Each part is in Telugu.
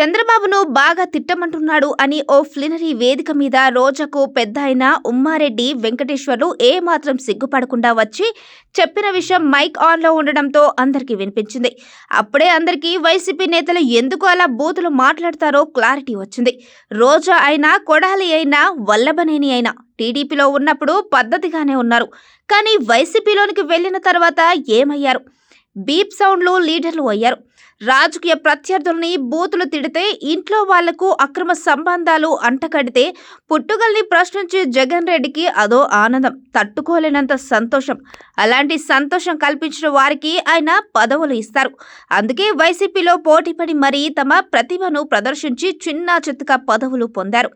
చంద్రబాబును బాగా తిట్టమంటున్నాడు అని ఓ ఫ్లినరీ వేదిక మీద రోజాకు పెద్ద అయిన ఉమ్మారెడ్డి వెంకటేశ్వర్లు ఏ మాత్రం సిగ్గుపడకుండా వచ్చి చెప్పిన విషయం మైక్ ఆన్లో ఉండడంతో అందరికీ వినిపించింది. అప్పుడే అందరికీ వైసీపీ నేతలు ఎందుకు అలా బూతులు మాట్లాడతారో క్లారిటీ వచ్చింది. రోజా అయినా కొడాలి అయినా వల్లభనేని అయినా టీడీపీలో ఉన్నప్పుడు పద్ధతిగానే ఉన్నారు. కానీ వైసీపీలోనికి వెళ్ళిన తర్వాత ఏమయ్యారు? బీప్ సౌండ్లు లీడర్లు అయ్యారు. రాజకీయ ప్రత్యర్థుల్ని బూతులు తిడితే ఇంట్లో వాళ్ళకు అక్రమ సంబంధాలు అంటకడితే పుట్టుగల్ని ప్రశ్నించే జగన్ రెడ్డికి అదో ఆనందం. తట్టుకోలేనంత సంతోషం. అలాంటి సంతోషం కల్పించిన వారికి ఆయన పదవులు ఇస్తారు. అందుకే వైసీపీలో పోటీపడి మరీ తమ ప్రతిభను ప్రదర్శించి చిన్న చిత్తక పదవులు పొందారు.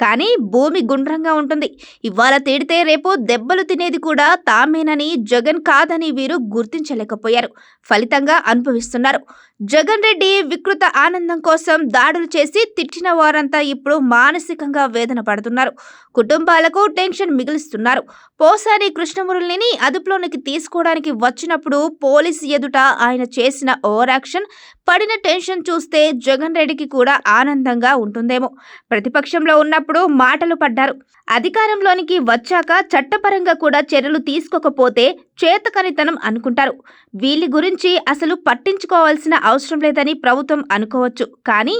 కానీ భూమి గుండ్రంగా ఉంటుంది. ఇవాళ తిడితే రేపు దెబ్బలు తినేది కూడా తామేనని జగన్ కాదని వీరు గుర్తించలేకపోయారు. ఫలితంగా అనుభవిస్తున్నారు. జగన్ రెడ్డి వికృత ఆనందం కోసం దాడులు చేసి తిట్టిన వారంతా ఇప్పుడు మానసికంగా వేదన పడుతున్నారు. కుటుంబాలకు టెన్షన్ మిగిలిస్తున్నారు. పోసాని కృష్ణమురళిని అదుపులోనికి తీసుకోవడానికి వచ్చినప్పుడు పోలీసు ఎదుట ఆయన చేసిన ఓవరాక్షన్ పడిన టెన్షన్ చూస్తే జగన్ రెడ్డికి కూడా ఆనందంగా ఉంటుందేమో. ప్రతిపక్షంలో ఉన్నప్పుడు మాటలు పడ్డారు. అధికారంలోనికి వచ్చాక చట్టపరంగా కూడా చర్యలు తీసుకోకపోతే చేతకనితనం అనుకుంటారు. వీళ్ళ గురించి అసలు పట్టించుకోవాల్సిన అవసరం లేదని ప్రభుత్వం అనుకోవచ్చు. కానీ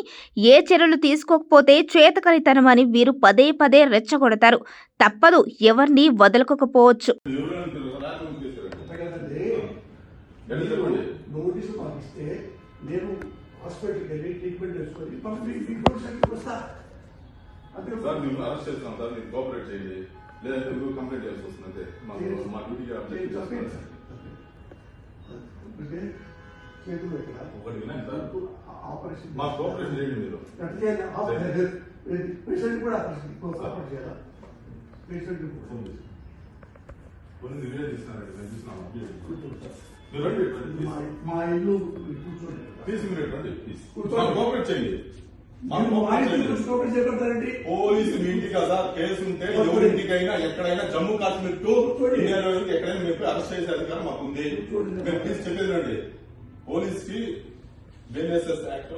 ఏ చర్యలు తీసుకోకపోతే చేతకనితనం అని వీరు పదే పదే రెచ్చగొడతారు. తప్పదు ఎవరిని వదలకపోవచ్చు నోటీసు పంపిస్తే నేను హాస్పిటల్కి వెళ్ళి ట్రీట్మెంట్ చేసుకొని పంపి రిపోర్ట్స్ అన్ని వస్తా. అంతే సార్ మేము అరెస్ట్ చేస్తున్నాం సార్ మీరు కోఆపరేట్ చేయండి. లేదంటే మీరు కంప్లైంట్ చేయాల్సి వస్తుంది అంతే. మాకు మా డ్యూటీకి అప్డేట్ చేస్తాను. అంటే చేతులు ఎక్కడ? ఒకటి వినండి సార్. ఆపరేషన్ మా కోఆపరేషన్ చేయండి మీరు. పేషెంట్ కూడా ఆపరేషన్ ఆపరేషన్ చేయాలా? పేషెంట్ కొన్ని మీరే తీస్తున్నారండి. మేము చూస్తున్నాం. మీరు రండి. మా. మా ఇల్లు కోఆపరేట్ చేయండి. మాకు మీరు మా కోఆపరేట్ ఇంటికి చేయండి. వచ్చి కోఆపరేట్ చేయగలుగుతారండి పోలీసు మీ ఇంటికి కదా కేసు ఉంటే ఎవరింటికైనా ఎక్కడైనా జమ్మూ కాశ్మీర్ టు ఇండియాలో ఎక్కడైనా మీరు అరెస్ట్ చేసే అధికారం మాకు ఉంది. మీరు ప్లీజ్ చెప్పేది రండి పోలీస్కి బిఎన్ఎస్ఎస్ యాక్ట్